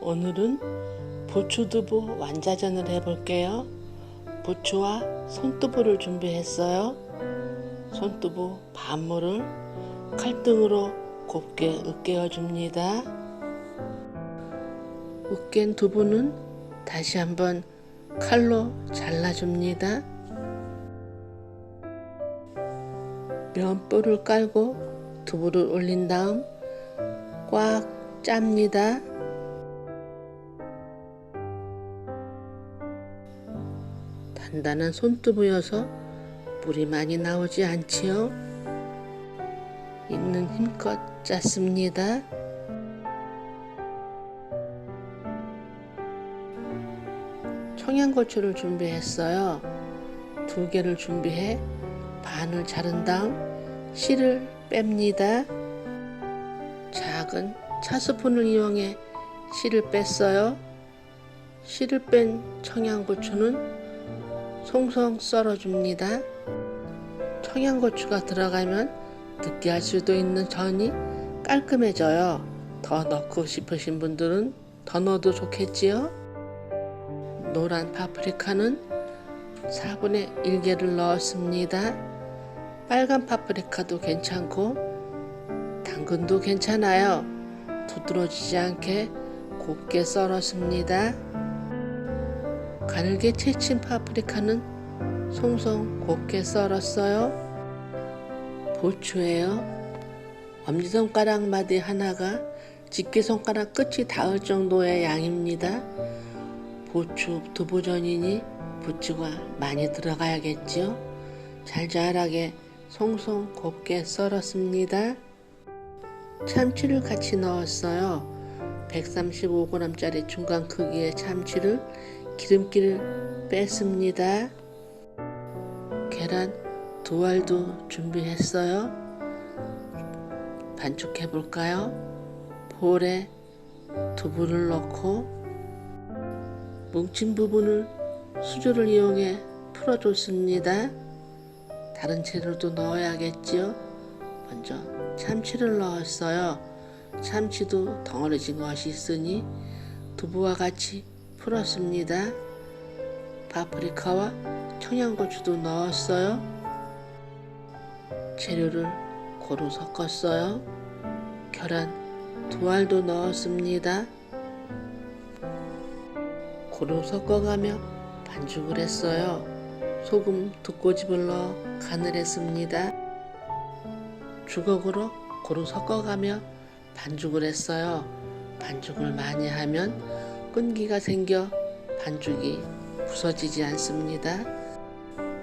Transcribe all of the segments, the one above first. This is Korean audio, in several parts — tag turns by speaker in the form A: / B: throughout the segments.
A: 오늘은 부추두부 완자전을 해볼게요. 부추와 손두부를 준비했어요. 손두부 반모를 칼등으로 곱게 으깨어 줍니다. 으깬 두부는 다시 한번 칼로 잘라줍니다. 면보를 깔고 두부를 올린 다음 꽉 짭니다. 단단한 손두부여서 물이 많이 나오지 않지요. 있는 힘껏 짰습니다. 청양고추를 준비했어요. 두 개를 준비해 반을 자른 다음 씨를 뺍니다. 작은 차스푼을 이용해 씨를 뺐어요. 씨를 뺀 청양고추는 송송 썰어줍니다. 청양고추가 들어가면 느끼할 수도 있는 전이 깔끔해져요. 더 넣고 싶으신 분들은 더 넣어도 좋겠지요. 노란 파프리카는 4분의 1개를 넣었습니다. 빨간 파프리카도 괜찮고 당근도 괜찮아요. 두드러지지 않게 곱게 썰었습니다. 가늘게 채친 파프리카는 송송 곱게 썰었어요. 보추예요. 엄지손가락 마디 하나가 집게손가락 끝이 닿을 정도의 양입니다. 보추 두부전이니 부추가 많이 들어가야겠지요. 잘잘하게 송송 곱게 썰었습니다. 참치를 같이 넣었어요. 135g짜리 중간 크기의 참치를 기름기를 뺐습니다. 계란 두 알도 준비했어요. 반죽해 볼까요? 볼에 두부를 넣고 뭉친 부분을 수저를 이용해 풀어줬습니다. 다른 재료도 넣어야겠지요. 먼저 참치를 넣었어요. 참치도 덩어리진 것이 있으니 두부와 같이 풀었습니다. 파프리카와 청양고추도 넣었어요. 재료를 고루 섞었어요. 계란 두 알도 넣었습니다. 고루 섞어가며 반죽을 했어요. 소금 두 꼬집을 넣어 간을 했습니다. 주걱으로 고루 섞어가며 반죽을 했어요. 반죽을 많이 하면 끈기가 생겨 반죽이 부서지지 않습니다.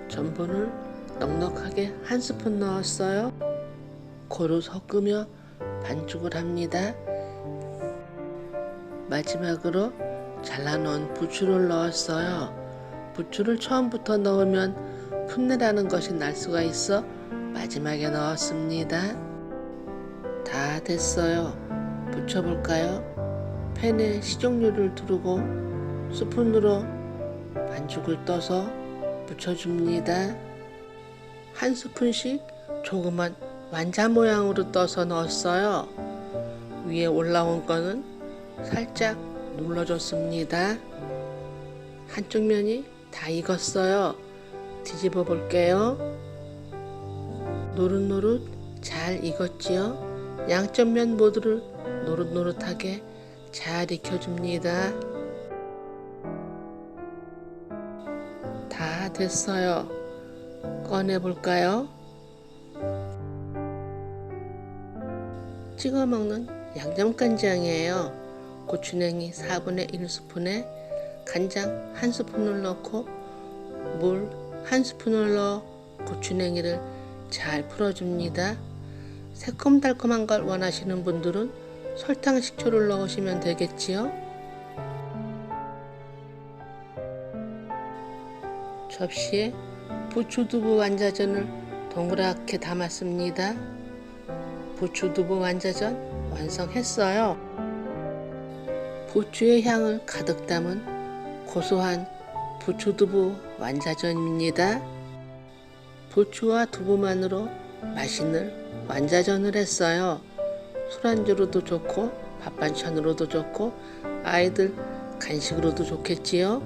A: 전분을 넉넉하게 한 스푼 넣었어요. 고루 섞으며 반죽을 합니다. 마지막으로 잘라놓은 부추를 넣었어요. 부추를 처음부터 넣으면 풋내라는 것이 날 수가 있어 마지막에 넣었습니다. 다 됐어요. 부쳐볼까요? 팬에 식용유를 두르고 스푼으로 반죽을 떠서 붙여줍니다. 한 스푼씩 조그만 완자 모양으로 떠서 넣었어요. 위에 올라온 거는 살짝 눌러줬습니다. 한쪽 면이 다 익었어요. 뒤집어 볼게요. 노릇노릇 잘 익었지요? 양쪽 면 모두를 노릇노릇하게 잘 익혀줍니다. 다 됐어요. 꺼내볼까요? 찍어 먹는 양념간장이에요. 고추냉이 4분의 1스푼에 간장 1스푼을 넣고 물 1스푼을 넣어 고추냉이를 잘 풀어줍니다. 새콤달콤한 걸 원하시는 분들은 설탕 식초를 넣으시면 되겠지요. 접시에 부추두부 완자전을 동그랗게 담았습니다. 부추두부 완자전 완성했어요. 부추의 향을 가득 담은 고소한 부추두부 완자전입니다. 부추와 두부만으로 맛있는 완자전을 했어요. 술안주로도 좋고 밥 반찬으로도 좋고 아이들 간식으로도 좋겠지요.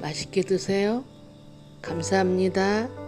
A: 맛있게 드세요. 감사합니다.